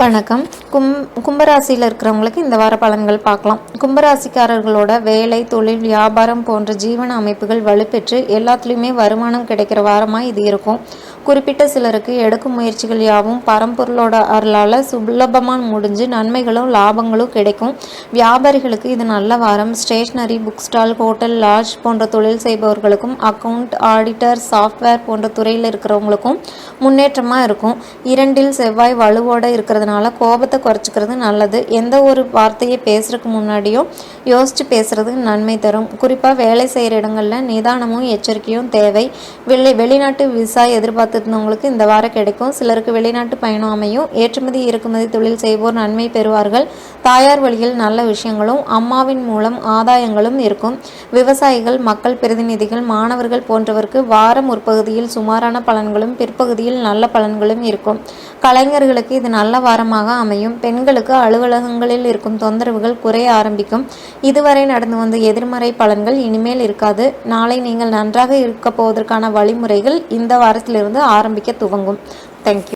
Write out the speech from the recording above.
வணக்கம். கும் கும்பராசியில் இருக்கிறவங்களுக்கு இந்த வார பலன்கள் பார்க்கலாம். கும்பராசிக்காரர்களோட வேலை தொழில் வியாபாரம் போன்ற ஜீவன அமைப்புகள் வலுப்பெற்று எல்லாத்துலேயுமே வருமானம் கிடைக்கிற வாரமாக இது இருக்கும். குறிப்பிட்ட சிலருக்கு எடுக்கும் முயற்சிகள் யாவும் பரம்பொருளோட அருளால் சுலபமாக முடிஞ்சு நன்மைகளும் லாபங்களும் கிடைக்கும். வியாபாரிகளுக்கு இது நல்ல வாரம். Stationery book stall hotel lodge போன்ற தொழில் செய்பவர்களுக்கும் அக்கவுண்ட் ஆடிட்டர் சாஃப்ட்வேர் போன்ற துறையில் இருக்கிறவங்களுக்கும் முன்னேற்றமாக இருக்கும். இரண்டில் செவ்வாய் வலுவோடு இருக்கிறதுனால கோபத்தை குறைச்சிக்கிறது நல்லது. எந்த ஒரு வார்த்தையை பேசுறதுக்கு முன்னாடியும் யோசித்து பேசுறது நன்மை தரும். குறிப்பாக வேலை செய்கிற இடங்களில் நிதானமும் எச்சரிக்கையும் தேவை. வெளிநாட்டு விசா எதிர்பார்த்து எதிர்பார்த்துருந்தவங்களுக்கு இந்த வாரம் கிடைக்கும். சிலருக்கு வெளிநாட்டு பயணம் அமையும். ஏற்றுமதி இறக்குமதி தொழில் செய்வோர் நன்மை பெறுவார்கள். தாயார் வழியில் நல்ல விஷயங்களும் அம்மாவின் மூலம் ஆதாயங்களும் இருக்கும். விவசாயிகள் மக்கள் பிரதிநிதிகள் மாணவர்கள் போன்றவருக்கு வாரம் முற்பகுதியில் சுமாரான பலன்களும் பிற்பகுதியில் நல்ல பலன்களும் இருக்கும். கலைஞர்களுக்கு இது நல்ல வாரமாக அமையும். பெண்களுக்கு அலுவலகங்களில் இருக்கும் தொந்தரவுகள் குறைய ஆரம்பிக்கும். இதுவரை நடந்து வந்த எதிர்மறை பலன்கள் இனிமேல் இருக்காது. நாளை நீங்கள் நன்றாக இருக்க போவதற்கான வழிமுறைகள் இந்த வாரத்திலிருந்து ஆரம்பிக்க துவங்கும். தேங்க்யூ